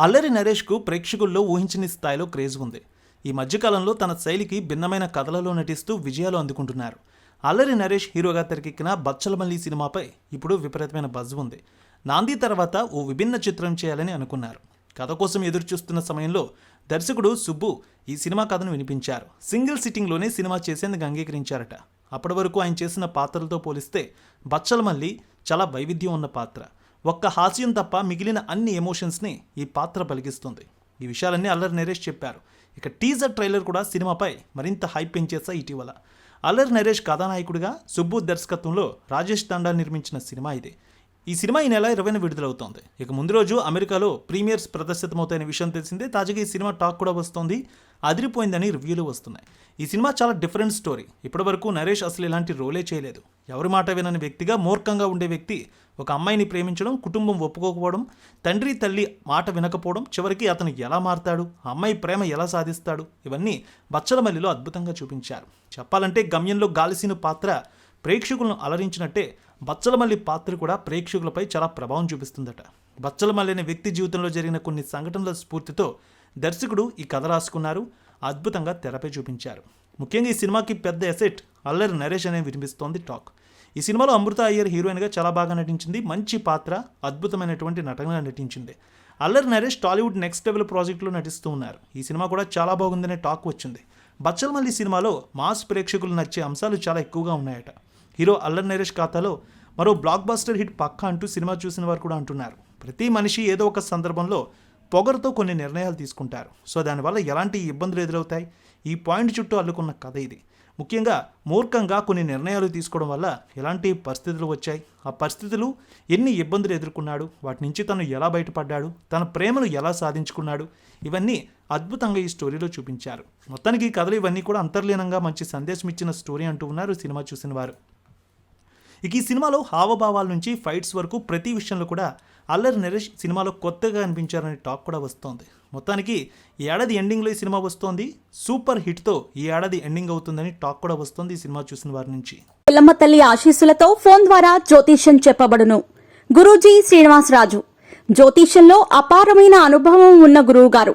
అల్లరి నరేష్కు ప్రేక్షకుల్లో ఊహించని స్థాయిలో క్రేజ్ ఉంది. ఈ మధ్యకాలంలో తన శైలికి భిన్నమైన కథలలో నటిస్తూ విజయాలు అందుకుంటున్నారు. అల్లరి నరేష్ హీరోగా తెరకెక్కిన బచ్చలమల్లి సినిమాపై ఇప్పుడు విపరీతమైన బజ్ ఉంది. నాంది తర్వాత ఓ విభిన్న చిత్రం చేయాలని అనుకున్నారు. కథ కోసం ఎదురుచూస్తున్న సమయంలో దర్శకుడు సుబ్బు ఈ సినిమా కథను వినిపించారు. సింగిల్ సిట్టింగ్లోనే సినిమా చేసేందుకు అంగీకరించారట. అప్పటి వరకు ఆయన చేసిన పాత్రలతో పోలిస్తే బచ్చలమల్లి చాలా వైవిధ్యం ఉన్న పాత్ర. ఒక్క హాస్యం తప్ప మిగిలిన అన్ని ఎమోషన్స్ని ఈ పాత్ర పలికిస్తుంది ఈ విషయాలన్నీ అల్లరి నరేష్ చెప్పారు. ఇక టీజర్ ట్రైలర్ కూడా సినిమాపై మరింత హైప్ పెంచేసా ఇటీవల. అల్లరి నరేష్ కథానాయకుడిగా సుబ్బు దర్శకత్వంలో రాజేష్ తండా నిర్మించిన సినిమా ఇది. ఈ సినిమా ఈ నెల ఇరవైన విడుదలవుతోంది. ఇక ముందు రోజు అమెరికాలో ప్రీమియర్స్ ప్రదర్శితమవుతాయనే విషయం తెలిసిందే. తాజాగా ఈ సినిమా టాక్ కూడా వస్తోంది. అదిరిపోయిందని రివ్యూలు వస్తున్నాయి. ఈ సినిమా చాలా డిఫరెంట్ స్టోరీ. ఇప్పటివరకు నరేష్ అసలు ఇలాంటి రోలే చేయలేదు. ఎవరి మాట వినని వ్యక్తిగా మూర్ఖంగా ఉండే వ్యక్తి ఒక అమ్మాయిని ప్రేమించడం కుటుంబం ఒప్పుకోకపోవడం తండ్రి తల్లి మాట వినకపోవడం చివరికి అతను ఎలా మారతాడు ఆ అమ్మాయి ప్రేమ ఎలా సాధిస్తాడు ఇవన్నీ బచ్చలమల్లిలో అద్భుతంగా చూపించారు. చెప్పాలంటే గమ్యంలో గాలిసిన పాత్ర ప్రేక్షకులను అలరించినట్టే బచ్చలమల్లి పాత్ర కూడా ప్రేక్షకులపై చాలా ప్రభావం చూపిస్తుందట. బచ్చలమల్లి అనే వ్యక్తి జీవితంలో జరిగిన కొన్ని సంఘటనల స్ఫూర్తితో దర్శకుడు ఈ కథ రాసుకున్నారు అద్భుతంగా తెరపై చూపించారు. ముఖ్యంగా ఈ సినిమాకి పెద్ద ఎసెట్ అల్లరి నరేష్ అనే వినిపిస్తోంది టాక్. ఈ సినిమాలో అమృత అయ్యర్ హీరోయిన్గా చాలా బాగా నటించింది మంచి పాత్ర అద్భుతమైనటువంటి నటనగా నటించింది. అల్లరి నరేష్ టాలీవుడ్ నెక్స్ట్ లెవెల్ ప్రాజెక్టులో నటిస్తూ ఉన్నారు. ఈ సినిమా కూడా చాలా బాగుందనే టాక్ వచ్చింది. బచ్చలమల్లి సినిమాలో మాస్ ప్రేక్షకులు నచ్చే అంశాలు చాలా ఎక్కువగా ఉన్నాయట. హీరో అల్లర్ నరేష్ ఖాతాలో మరో బ్లాక్ బస్టర్ హిట్ పక్కా అంటూ సినిమా చూసిన వారు కూడా అంటున్నారు. ప్రతి మనిషి ఏదో ఒక సందర్భంలో పొగరుతో కొన్ని నిర్ణయాలు తీసుకుంటారు. సో దానివల్ల ఎలాంటి ఇబ్బందులు ఎదురవుతాయి? ఈ పాయింట్ చుట్టూ అల్లుకున్న కథ ఇది. ముఖ్యంగా మూర్ఖంగా కొన్ని నిర్ణయాలు తీసుకోవడం వల్ల ఎలాంటి పరిస్థితులు వచ్చాయి? ఆ పరిస్థితులు ఎన్ని ఇబ్బందులు ఎదుర్కొన్నాడు? వాటి నుంచి తను ఎలా బయటపడ్డాడు? తన ప్రేమను ఎలా సాధించుకున్నాడు? ఇవన్నీ అద్భుతంగా ఈ స్టోరీలో చూపించారు. మొత్తానికి ఈ కథలు ఇవన్నీ కూడా అంతర్లీనంగా మంచి సందేశం ఇచ్చిన స్టోరీ అంటూ ఉన్నారు సినిమా చూసిన వారు. ఇక ఈ సినిమాలో హావభావాల నుంచి ఫైట్స్ వరకు ప్రతి విషయంలో కూడా అల్లరి నరేష్ సినిమాలో కొత్తగా అనిపించారనే టాక్ కూడా వస్తోంది. మొత్తానికి ఈ ఏడాది ఎండింగ్లో ఈ సినిమా వస్తోంది. సూపర్ హిట్తో ఈ ఏడాది ఎండింగ్ అవుతుందని టాక్ కూడా వస్తోంది ఈ సినిమా చూసిన వారి నుంచి. పిల్లమ్మ తల్లి ఆశీస్సులతో ఫోన్ ద్వారా జ్యోతిష్యం చెప్పబడును. గురూజీ శ్రీనివాసరాజు. జ్యోతిష్యంలో అపారమైన అనుభవం ఉన్న గురువు గారు